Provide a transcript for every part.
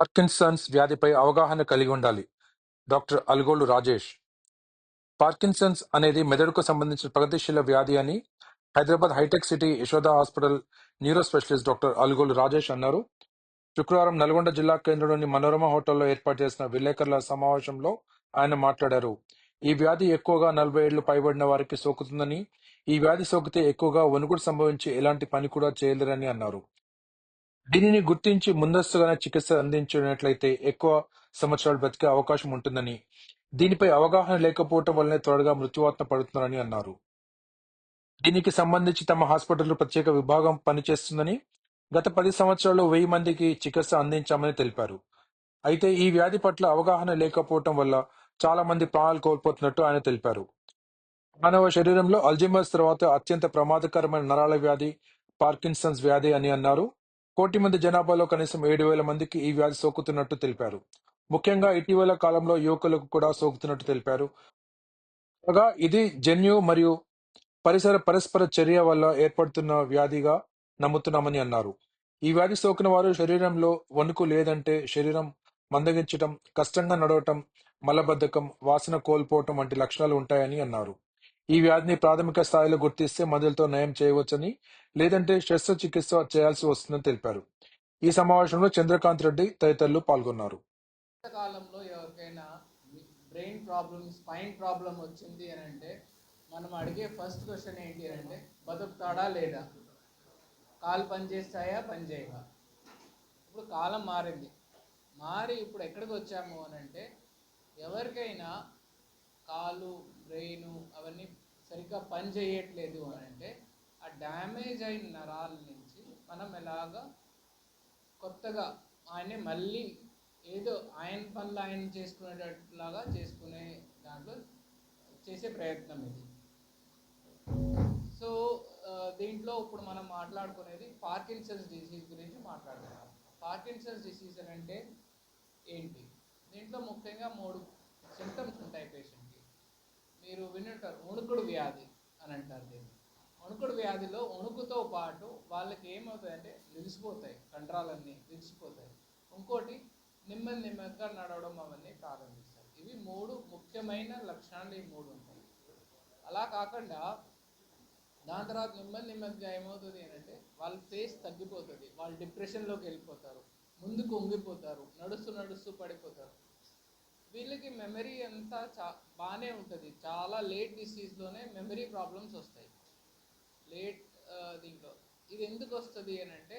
Parkinson's వ్యాధిపై అవగాహన కలిగి ఉండాలి. డాక్టర్ అల్గోలు రాజేష్. పార్కిన్సన్స్ అనేది మెదడుకు సంబంధించిన ప్రగతిశీల వ్యాధి అని Hyderabad hitec city Yashoda hospital neuro specialist doctor Algolu Rajesh అన్నారు. శుక్రవారం నల్గొండ జిల్లా కేంద్రంలోని మనోరమ హోటల్లో ఏర్పాటు చేసిన విలేకరుల సమావేశంలో ఆయన మాట్లాడారు. ఈ వ్యాధి ఎక్కువగా నలభై ఏళ్ళు పైబడిన వారికి సోకుతుందని ఈ వ్యాధి సోకితే ఎక్కువగా వణుకుడు సంభవించి ఎలాంటి పని కూడా చేయలేరని అన్నారు. దీనిని గుర్తించి ముందస్తుగానే చికిత్స అందించినట్లయితే ఎక్కువ సంవత్సరాలు బ్రతికే అవకాశం ఉంటుందని దీనిపై అవగాహన లేకపోవటం వల్లనే త్వరగా మృత్యువాత్మ పడుతున్నారని అన్నారు. దీనికి సంబంధించి తమ హాస్పిటల్లో ప్రత్యేక విభాగం పనిచేస్తుందని గత పది సంవత్సరాల్లో వెయ్యి మందికి చికిత్స అందించామని తెలిపారు. అయితే ఈ వ్యాధి పట్ల అవగాహన లేకపోవటం వల్ల చాలా మంది ప్రాణాలు కోల్పోతున్నట్టు ఆయన తెలిపారు. మానవ శరీరంలో అల్జిమర్స్ తర్వాత అత్యంత ప్రమాదకరమైన నరాల వ్యాధి పార్కిన్సన్స్ వ్యాధి అని అన్నారు. కోటి మంది జనాభాలో కనీసం ఏడు వేల మందికి ఈ వ్యాధి సోకుతున్నట్టు తెలిపారు. ముఖ్యంగా ఇటీవల కాలంలో యువకులకు కూడా సోకుతున్నట్టు తెలిపారు. కాగా ఇది జన్యు మరియు పరిసర పరస్పర చర్య వల్ల ఏర్పడుతున్న వ్యాధిగా నమ్ముతున్నామని అన్నారు. ఈ వ్యాధి సోకిన వారు శరీరంలో వణుకు లేదంటే శరీరం మందగించటం కష్టంగా నడవటం మలబద్ధకం వాసన కోల్పోవటం వంటి లక్షణాలు ఉంటాయని అన్నారు. ఈ వ్యాధిని ప్రాథమిక స్థాయిలో గుర్తిస్తే మందులతో నయం చేయవచ్చని లేదంటే శస్త్రచికిత్స చేయాల్సి వస్తుందని తెలిపారు. ఈ సమావేశంలో చంద్రకాంత్ రెడ్డి తదితరులు పాల్గొన్నారు. కాలంలో ఎవరికైనా బ్రెయిన్ ప్రాబ్లమ్ స్పైన్ ప్రాబ్లం వచ్చింది అని అంటే మనం అడిగే ఫస్ట్ క్వశ్చన్ ఏంటి అని అంటే బతుకుతాడా లేదా? కాలు పని చేస్తాయా ఇప్పుడు కాలం మారింది. మారి ఇప్పుడు ఎక్కడికి వచ్చాము అని అంటే ఎవరికైనా కాలు బ్రెయిన్ అవన్నీ సరిగ్గా పని చేయట్లేదు అని అంటే ఆ డ్యామేజ్ అయిన నరాల నుంచి మనం ఎలాగా కొత్తగా ఆయన మళ్ళీ ఏదో ఆయన పనులు ఆయన చేసుకునేటట్లాగా చేసుకునే దాంట్లో చేసే ప్రయత్నం ఇది. సో దీంట్లో ఇప్పుడు మనం మాట్లాడుకునేది పార్కిన్సన్స్ డిసీజ్ గురించి మాట్లాడుతున్నాం పార్కిన్సన్స్ డిసీజ్ అంటే ఏంటి? దీంట్లో ముఖ్యంగా మూడు సిమ్టమ్స్ ఉంటాయి పేషెంట్ మీరు వినుంటారు ఉణుకుడు వ్యాధి అని అంటారు దీన్ని. ఉణుకుడు వ్యాధిలో ఉణుకుతో పాటు వాళ్ళకి ఏమవుతాయంటే నిలిచిపోతాయి కండరాలన్నీ విరిసిపోతాయి ఇంకోటి నెమ్మది నెమ్మదిగా నడవడం అవన్నీ ప్రారంభిస్తాయి. ఇవి మూడు ముఖ్యమైన లక్షణాలు ఈ మూడు ఉంటాయి. అలా కాకుండా దాని తర్వాత నెమ్మది నెమ్మదిగా ఏమవుతుంది అంటే వాళ్ళ ఫేస్ తగ్గిపోతుంది వాళ్ళు డిప్రెషన్లోకి వెళ్ళిపోతారు ముందుకు ఉంగిపోతారు నడుస్తూ నడుస్తూ పడిపోతారు. వీళ్ళకి మెమరీ అంతా చా బాగానే ఉంటుంది. చాలా లేట్ డిసీజ్లోనే మెమరీ ప్రాబ్లమ్స్ వస్తాయి. లేట్ దీంట్లో. ఇది ఎందుకు వస్తుంది అని అంటే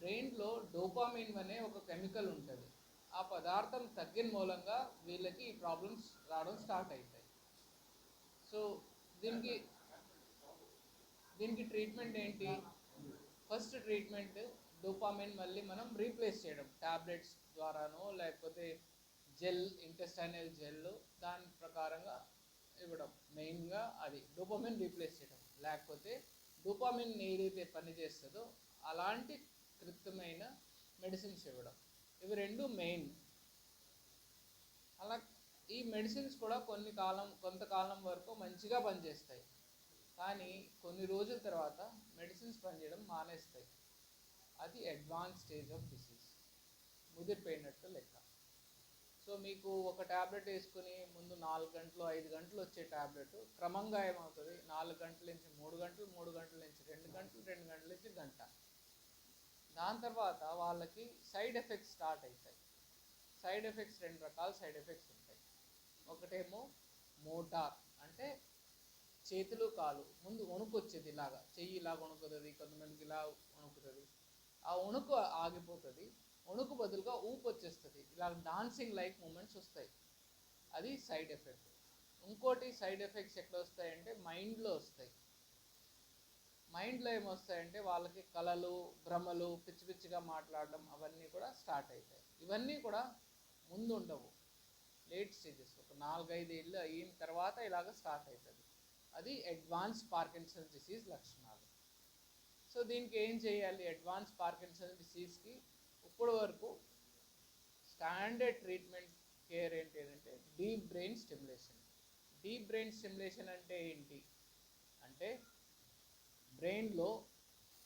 బ్రెయిన్లో డోపామిన్ అనే ఒక కెమికల్ ఉంటుంది. ఆ పదార్థం తగ్గిన మూలంగా వీళ్ళకి ఈ ప్రాబ్లమ్స్ రావడం స్టార్ట్ అవుతాయి సో దీనికి దీనికి ట్రీట్మెంట్ ఏంటి? ఫస్ట్ ట్రీట్మెంట్ డోపామిన్ మళ్ళీ మనం రీప్లేస్ చేయడం. టాబ్లెట్స్ ద్వారానో లేకపోతే జెల్ ఇంటెస్టైనల్ జెల్ దాని ప్రకారంగా ఇవ్వడం. మెయిన్గా అది డోపామిన్ రీప్లేస్ చేయడం. లేకపోతే డోపామిన్ ఏదైతే పనిచేస్తుందో అలాంటి కృత్రిమైన మెడిసిన్స్ ఇవ్వడం. ఇవి రెండు మెయిన్. అలా ఈ మెడిసిన్స్ కూడా కొన్ని కాలం కొంతకాలం వరకు మంచిగా పనిచేస్తాయి. కానీ కొన్ని రోజుల తర్వాత మెడిసిన్స్ పనిచేయడం మానేస్తాయి. అది అడ్వాన్స్ స్టేజ్ ఆఫ్ డిసీజ్. ముదిరిపోయినట్టు లెక్క. సో మీకు ఒక ట్యాబ్లెట్ వేసుకుని ముందు నాలుగు గంటలు ఐదు గంటలు వచ్చే ట్యాబ్లెట్ క్రమంగా ఏమవుతుంది? నాలుగు గంటల నుంచి మూడు గంటలు మూడు గంటల నుంచి రెండు గంటలు రెండు గంటల నుంచి గంట. దాని తర్వాత వాళ్ళకి సైడ్ ఎఫెక్ట్స్ స్టార్ట్ అవుతాయి సైడ్ ఎఫెక్ట్స్ రెండు రకాల సైడ్ ఎఫెక్ట్స్ ఉంటాయి. ఒకటేమో మోటార్ అంటే చేతులు కాలు. ముందు వణుకొచ్చేది ఇలాగా. చెయ్యి ఇలా వణుకుతుంది కొంతమందికి ఇలా వణుకుతుంది. ఆ వణుకు ఆగిపోతుంది. వణుకు బదులుగా ఊపు వచ్చేస్తుంది. ఇలా డాన్సింగ్ లైక్ మూమెంట్స్ వస్తాయి. అది సైడ్ ఎఫెక్ట్ ఇంకోటి సైడ్ ఎఫెక్ట్స్ ఎక్కడ వస్తాయంటే మైండ్లో వస్తాయి. మైండ్లో ఏమొస్తాయంటే వాళ్ళకి కళలు భ్రమలు పిచ్చి పిచ్చిగా మాట్లాడడం అవన్నీ కూడా స్టార్ట్ అవుతాయి ఇవన్నీ కూడా ముందు ఉండవు. లేట్ స్టేజెస్ ఒక నాలుగైదు ఏళ్ళు అయిన తర్వాత ఇలాగ స్టార్ట్ అవుతుంది అది అడ్వాన్స్ పార్కిన్సన్ డిసీజ్ లక్షణాలు. సో దీనికి ఏం చేయాలి? అడ్వాన్స్ పార్కిన్సన్ డిసీజ్కి ఇప్పటి వరకు స్టాండర్డ్ ట్రీట్మెంట్ కేర్ ఏంటి అంటే deep brain stimulation. Deep brain stimulation అంటే ఏంటి? అంటే బ్రెయిన్లో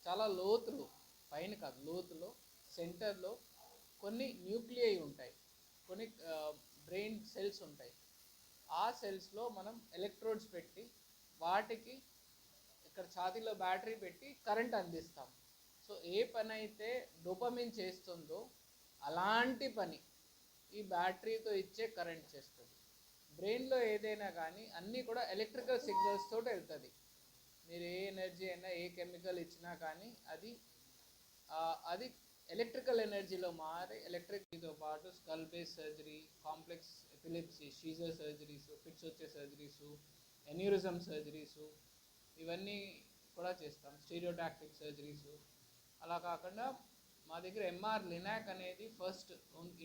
చాలా లోతులు పైన కాదు లోతులో సెంటర్లో కొన్ని న్యూక్లియై ఉంటాయి. కొన్ని బ్రెయిన్ సెల్స్ ఉంటాయి. ఆ సెల్స్లో మనం ఎలక్ట్రోడ్స్ పెట్టి వాటికి ఇక్కడ ఛాతీలో బ్యాటరీ పెట్టి కరెంట్ అందిస్తాం. సో ఏ పని అయితే డోపమిన్ చేస్తుందో అలాంటి పని ఈ బ్యాటరీతో ఇచ్చే కరెంట్ చేస్తుంది. బ్రెయిన్లో ఏదైనా కానీ అన్నీ కూడా ఎలక్ట్రికల్ సిగ్నల్స్ తోటి వెళ్తుంది. మీరు ఏ ఎనర్జీ అయినా ఏ కెమికల్ ఇచ్చినా కానీ అది అది ఎలక్ట్రికల్ ఎనర్జీలో మారి ఎలక్ట్రిక్తో పాటు skull base surgery complex epilepsy seizure surgeries fits వచ్చే సర్జరీస్ ఎన్యూరిజం సర్జరీస్ ఇవన్నీ కూడా చేస్తాం. స్టీరియోటాక్టిక్ సర్జరీస్ అలా కాకుండా మా దగ్గర ఎంఆర్ లినాక్ అనేది ఫస్ట్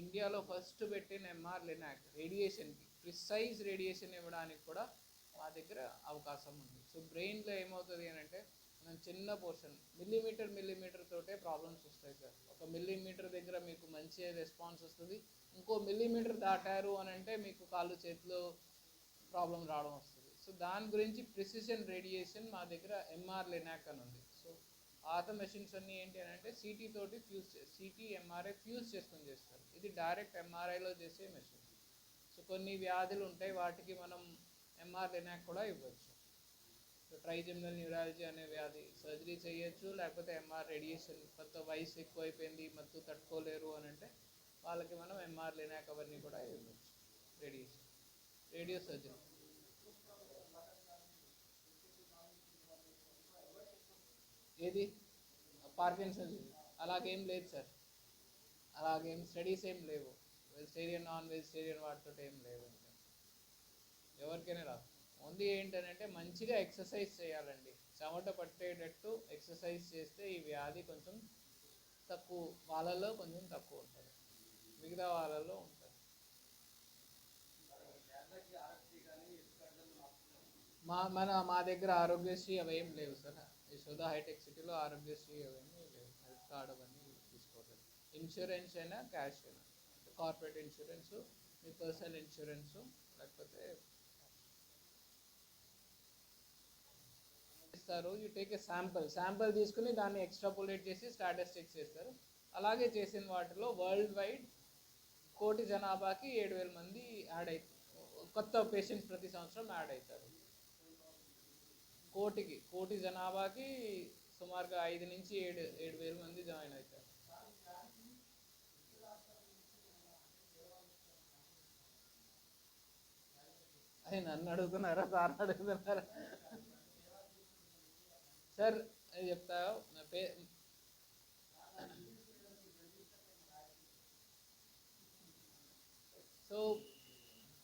ఇండియాలో ఫస్ట్ పెట్టిన ఎంఆర్ లినాక్ రేడియేషన్కి ప్రిసైజ్ రేడియేషన్ ఇవ్వడానికి కూడా మా దగ్గర అవకాశం ఉంది. సో బ్రెయిన్లో ఏమవుతుంది అని అంటే మనం చిన్న పోర్షన్ మిల్లీమీటర్ మిల్లీమీటర్ తోటే ప్రాబ్లమ్స్ వస్తాయి సార్. ఒక మిల్లీమీటర్ దగ్గర మీకు మంచి రెస్పాన్స్ వస్తుంది. ఇంకో మిల్లీమీటర్ దాటారు అని అంటే మీకు కాళ్ళు చేతిలో ప్రాబ్లం రావడం వస్తుంది. సో దాని గురించి ప్రిసిషన్ రేడియేషన్ మా దగ్గర ఎంఆర్ లినాక్ అని ఉంది. ఆటో మెషిన్స్ అన్నీ ఏంటి అని అంటే సిటీ తోటి ఫ్యూజ్ సిటీ ఎంఆర్ఐ ఫ్యూజ్ చేసుకొని చేస్తారు. ఇది డైరెక్ట్ ఎంఆర్ఐలో చేసే మెషిన్ సో కొన్ని వ్యాధులు ఉంటాయి వాటికి మనం ఎంఆర్ లెనాక్ కూడా ఇవ్వచ్చు. సో ట్రైజెమినల్ న్యూరాలజీ అనే వ్యాధి సర్జరీ చేయొచ్చు లేకపోతే ఎంఆర్ రేడియేషన్ కొంత వయసు ఎక్కువైపోయింది మత్తు తట్టుకోలేరు అని అంటే వాళ్ళకి మనం ఎంఆర్ లెనాక్ అవన్నీ కూడా ఇవ్వచ్చు. రేడియేషన్ రేడియో సర్జరీ ఏది? పార్కిన్సన్ అలాగేం లేదు సార్. అలాగేం స్టడీస్ ఏం లేవు. వెజిటేరియన్ నాన్ వెజిటేరియన్ వాటితో ఏం లేవు ఎవరికైనా రాదు. ఓన్లీ ఏంటంటే మంచిగా ఎక్సర్సైజ్ చేయాలండి. చెమట పట్టేటట్టు ఎక్సర్సైజ్ చేస్తే ఈ వ్యాధి కొంచెం తక్కువ వాళ్ళలో కొంచెం తక్కువ ఉంటుంది. మిగతా వాళ్ళలో ఉంటుంది. మా మన మా దగ్గర ఆరోగ్యశ్రీ అవేం లేవు సార్. యశోద హైటెక్ సిటీలో ఆరోగ్యశ్రీ అవన్నీ లేవు. హెల్త్ కార్డ్ అవన్నీ తీసుకోవట్లేదు. ఇన్సూరెన్స్ అయినా క్యాష్ అయినా. కార్పొరేట్ ఇన్సూరెన్స్ మీ పర్సనల్ ఇన్సూరెన్స్ లేకపోతే ఇస్తారు. You take a sample. Sample తీసుకుని దాన్ని ఎక్స్ట్రాపులేట్ చేసి స్టాటిస్టిక్స్ చేస్తారు. అలాగే చేసిన వాటిలో వరల్డ్ వైడ్ కోటి జనాభాకి ఏడు వేల మంది యాడ్ అవుతారు కొత్త పేషెంట్స్ ప్రతి సంవత్సరం యాడ్ అవుతారు. కోటికి కోటి జనాభాకి సుమారుగా ఐదు నుంచి ఏడు ఏడు వేల మంది జాయిన్ అవుతారు. అది నన్ను అడుగుతున్నారా? సార్ అడుగుతున్నారా? సార్ అది చెప్తా నా పే సో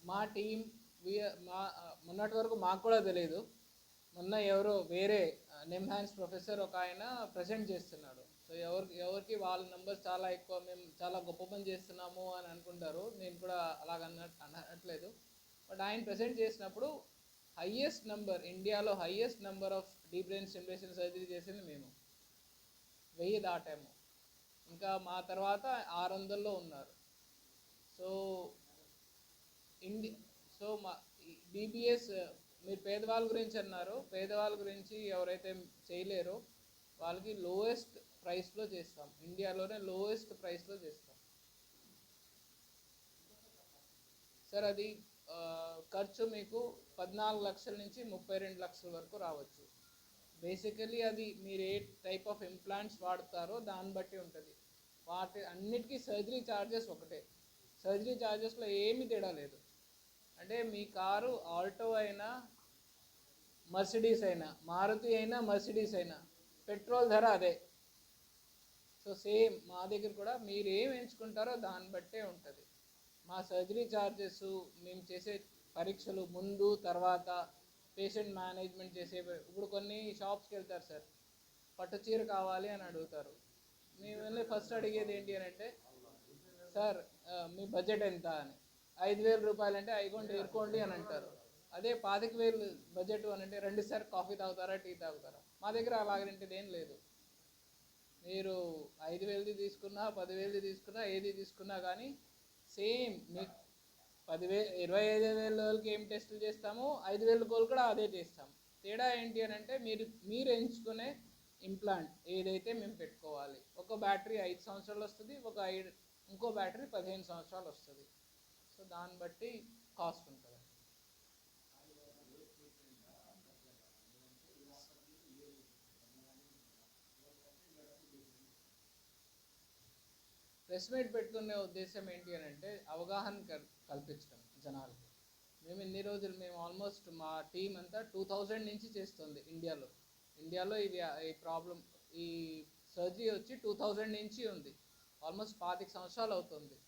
మా టీం మా మొన్నటి వరకు మాకు కూడా తెలియదు మొన్న ఎవరో వేరే నిమ్హాన్స్ ప్రొఫెసర్ ఒక ఆయన ప్రజెంట్ చేస్తున్నాడు. సో ఎవరికి ఎవరికి వాళ్ళ నెంబర్స్ చాలా ఎక్కువ మేము చాలా గొప్ప పని చేస్తున్నాము అని అనుకుంటారు. నేను కూడా అలాగ అనట్లేదు. బట్ ఆయన ప్రజెంట్ చేసినప్పుడు హయ్యెస్ట్ నెంబర్ ఇండియాలో highest number of deep brain stimulation surgery చేసింది మేము. వెయ్యి దాటాము. ఇంకా మా తర్వాత ఆరు వందల్లో ఉన్నారు. సో ఇండి సో మా డిబిఎస్ మీరు పేదవాళ్ళ గురించి అన్నారు. పేదవాళ్ళ గురించి ఎవరైతే చేయలేరో వాళ్ళకి లోయెస్ట్ ప్రైస్లో చేస్తాం. ఇండియాలోనే లోయెస్ట్ ప్రైస్లో చేస్తాం. సార్ అది ఖర్చు మీకు పద్నాలుగు లక్షల నుంచి ముప్పై రెండు లక్షల వరకు రావచ్చు. బేసికలీ అది మీరు ఏ టైప్ ఆఫ్ ఇంప్లాంట్స్ వాడతారో దాన్ని బట్టి ఉంటుంది. వాటి అన్నిటికీ సర్జరీ ఛార్జెస్ ఒకటే. సర్జరీ ఛార్జెస్లో ఏమీ తేడా లేదు. అంటే మీ కారు ఆల్టో అయినా మర్సిడీస్ అయినా మారుతి అయినా మర్సిడీస్ అయినా పెట్రోల్ ధర అదే. సో సేమ్ మా దగ్గర కూడా మీరు ఏం ఎంచుకుంటారో దాన్ని బట్టే ఉంటుంది. మా సర్జరీ ఛార్జెస్ మేము చేసే పరీక్షలు ముందు తర్వాత పేషెంట్ మేనేజ్మెంట్ చేసే ఇప్పుడు కొన్ని షాప్స్కి వెళ్తారు సార్. పట్టు చీర కావాలి అని అడుగుతారు. మేము వెళ్ళి ఫస్ట్ అడిగేది ఏంటి అని అంటే సార్ మీ బడ్జెట్ ఎంత? అని. ఐదు వేల రూపాయలు అంటే ఐగోండి ఏరుకోండి అని అంటారు. అదే పాతిక వేలు బడ్జెట్ అని అంటే రెండుసారి కాఫీ తాగుతారా టీ తాగుతారా? మా దగ్గర అలాగంటిది ఏం లేదు. మీరు ఐదు వేలది తీసుకున్నా పదివేలది తీసుకున్నా ఏది తీసుకున్నా కానీ సేమ్ మీకు పదివే ఇరవై ఐదు వేల వాళ్ళకి ఏం టెస్టులు చేస్తామో ఐదు వేల కోళ్ళు కూడా అదే చేస్తాం తేడా ఏంటి అని అంటే మీరు మీరు ఎంచుకునే ఇంప్లాంట్ ఏదైతే మేము పెట్టుకోవాలి. ఒక బ్యాటరీ ఐదు సంవత్సరాలు వస్తుంది ఒక ఐదు ఇంకో బ్యాటరీ పదిహేను సంవత్సరాలు వస్తుంది. సో దాన్ని బట్టి కాస్ట్ ఉంటుంది. ప్రెస్ మీట్ పెట్టుకునే ఉద్దేశం ఏంటి అని అంటే అవగాహన కల్- కల్పించడం జనాలకి. మేము ఇన్ని రోజులు మేము ఆల్మోస్ట్ మా టీం అంతా టూ థౌజండ్ నుంచి చేస్తుంది ఇండియాలో. ఇండియాలో ఇది ఈ ప్రాబ్లం ఈ సర్జరీ వచ్చి టూ థౌజండ్ నుంచి ఉంది. ఆల్మోస్ట్ పాతిక సంవత్సరాలు అవుతుంది.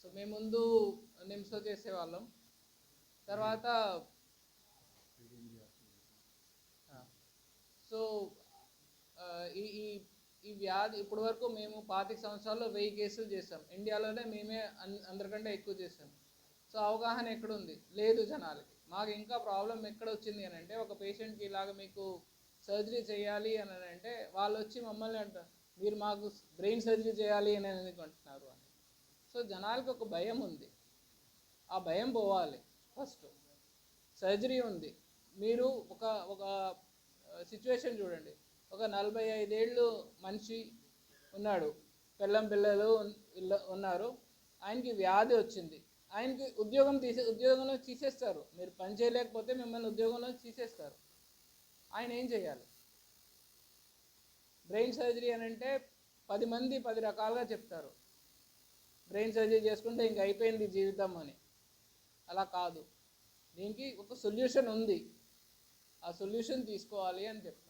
సో మేము ముందు నిమ్స్లో చేసేవాళ్ళం. తర్వాత సో ఈ ఈ ఈ వ్యాధి ఇప్పటి వరకు మేము పాతిక సంవత్సరాల్లో వెయ్యి కేసులు చేసాం ఇండియాలోనే మేమే అందరికంటే ఎక్కువ చేసాం సో అవగాహన ఎక్కడుంది? లేదు జనాలకి. మాకు ఇంకా ప్రాబ్లం ఎక్కడ వచ్చింది అని అంటే ఒక పేషెంట్కి ఇలాగ మీకు సర్జరీ చేయాలి అని అంటే వాళ్ళు వచ్చి మమ్మల్ని అంటారు మీరు మాకు బ్రెయిన్ సర్జరీ చేయాలి అని ఎందుకు అంటున్నారు అని. సో జనాలకి ఒక భయం ఉంది. ఆ భయం పోవాలి. ఫస్ట్ సర్జరీ ఉంది. మీరు ఒక ఒక సిచ్యువేషన్ చూడండి. ఒక నలభై ఐదేళ్ళు మనిషి ఉన్నాడు. పిల్లం పిల్లలు ఉన్నారు. ఆయనకి వ్యాధి వచ్చింది. ఆయనకి ఉద్యోగం తీసే ఉద్యోగంలో తీసేస్తారు. మీరు పని చేయలేకపోతే మిమ్మల్ని ఉద్యోగంలో తీసేస్తారు. ఆయన ఏం చేయాలి? బ్రెయిన్ సర్జరీ అని అంటే పది మంది పది రకాలుగా చెప్తారు. బ్రెయిన్ సర్జరీ చేసుకుంటే ఇంక అయిపోయింది జీవితం అని. అలా కాదు. దీనికి ఒక సొల్యూషన్ ఉంది. ఆ సొల్యూషన్ తీసుకోవాలి అని చెప్తాను.